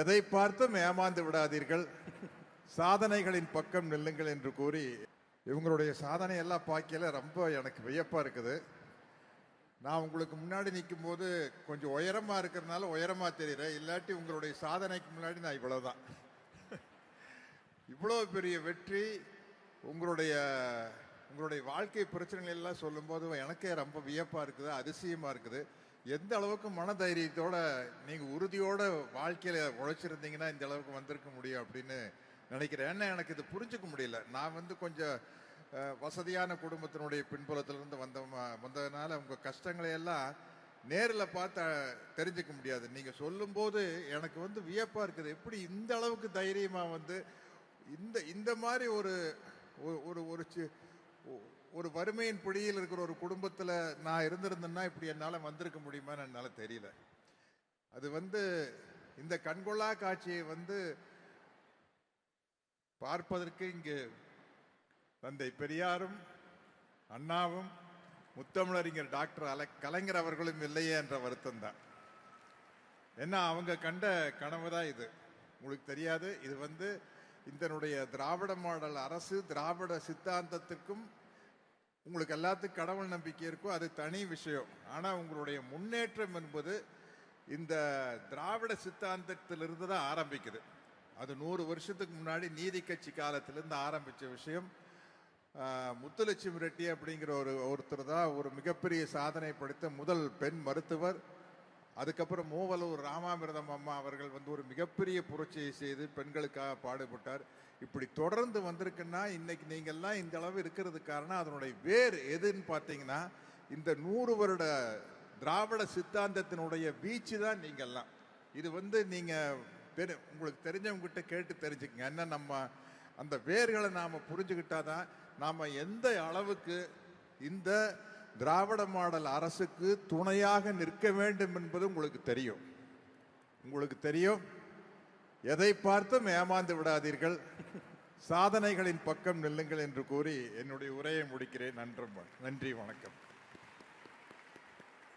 எதை பார்த்தும் ஏமாந்து விடாதீர்கள். சாதனைகளின் பக்கம் நில்லுங்கள் என்று கூறி இவங்களுடைய சாதனை எல்லாம் பார்க்கல ரொம்ப எனக்கு வியப்பா இருக்குது. நான் உங்களுக்கு முன்னாடி நிற்கும் போது கொஞ்சம் உயரமா இருக்கிறதுனால உயரமா தெரியுறேன் இல்லாட்டி உங்களுடைய சாதனைக்கு முன்னாடி நான் இவ்வளவுதான். இவ்வளோ பெரிய வெற்றி உங்களுடைய உங்களுடைய வாழ்க்கை பிரச்சனைகள் எல்லாம் சொல்லும்போது எனக்கே ரொம்ப வியப்பா இருக்குது அதிசயமா இருக்குது. எந்த அளவுக்கு மன தைரியத்தோட நீங்க உறுதியோட வாழ்க்கையில உழைச்சிருந்தீங்கன்னா இந்த அளவுக்கு வந்திருக்க முடியும் அப்படின்னு நினைக்கிறேன். ஏன்னா எனக்கு இது புரிஞ்சுக்க முடியல. நான் வந்து கொஞ்சம் வசதியான குடும்பத்தினுடைய பின்புலத்திலிருந்து வந்த வந்ததுனால உங்க கஷ்டங்களை எல்லாம் நேரில் பார்த்து தெரிஞ்சுக்க முடியாது. நீங்கள் சொல்லும்போது எனக்கு வந்து வியப்பாக இருக்குது. எப்படி இந்த அளவுக்கு தைரியமாக வந்து இந்த இந்த மாதிரி ஒரு ஒரு- ஒரு ஒரு வறுமையின் பிடியில் இருக்கிற ஒரு குடும்பத்தில் நான் இருந்திருந்தேன்னா இப்படி என்னால் வந்திருக்க முடியுமான்னு என்னால் தெரியல. அது வந்து இந்த கண்கொள்ளா காட்சியை வந்து பார்ப்பதற்கு இங்கு தந்தை பெரியாரும் அண்ணாவும் முத்தமிழறிஞர் டாக்டர் அல கலைஞர் அவர்களும் இல்லையே என்ற வருத்தம் தான். ஏன்னா அவங்க கண்ட கனவு தான் இது. உங்களுக்கு தெரியாது. இது வந்து இதனுடைய திராவிட மாடல் அரசு திராவிட சித்தாந்தத்துக்கும் உங்களுக்கு எல்லாத்துக்கும் கடவுள் நம்பிக்கை இருக்கும். அது தனி விஷயம். ஆனால் உங்களுடைய முன்னேற்றம் என்பது இந்த திராவிட சித்தாந்தத்திலிருந்து தான் ஆரம்பிக்குது. அது நூறு வருஷத்துக்கு முன்னாடி நீதி கட்சி காலத்திலிருந்து ஆரம்பித்த விஷயம். முத்துலட்சுமி ரெட்டி அப்படிங்கிற ஒரு ஒருத்தர் தான் ஒரு மிகப்பெரிய சாதனை படைத்த முதல் பெண் மருத்துவர். அதுக்கப்புறம் மூவலூர் ராமாமிரதம் அம்மா அவர்கள் வந்து ஒரு மிகப்பெரிய புரட்சியை செய்து பெண்களுக்காக பாடுபட்டார். இப்படி தொடர்ந்து வந்திருக்குன்னா இன்னைக்கு நீங்கள்லாம் இந்த அளவு இருக்கிறது காரணம் அதனுடைய வேர் எதுன்னு பார்த்தீங்கன்னா இந்த நூறு வருட திராவிட சித்தாந்தத்தினுடைய வீச்சு தான் நீங்கள்லாம். இது வந்து நீங்கள் தெரி உங்களுக்கு தெரிஞ்சவங்ககிட்ட கேட்டு தெரிஞ்சுக்கங்க. என்ன நம்ம அந்த வேர்களை நாம் புரிஞ்சுக்கிட்டாதான் நாம் எந்த அளவுக்கு இந்த திராவிட மாடல் அரசுக்கு துணையாக நிற்க வேண்டும் என்பது உங்களுக்கு தெரியும். உங்களுக்கு தெரியும்? எதை பார்த்தும் ஏமாந்து விடாதீர்கள். சாதனைகளின் பக்கம் நில்லுங்கள் என்று கூறி என்னுடைய உரையை முடிக்கிறேன். நன்றி நன்றி வணக்கம்.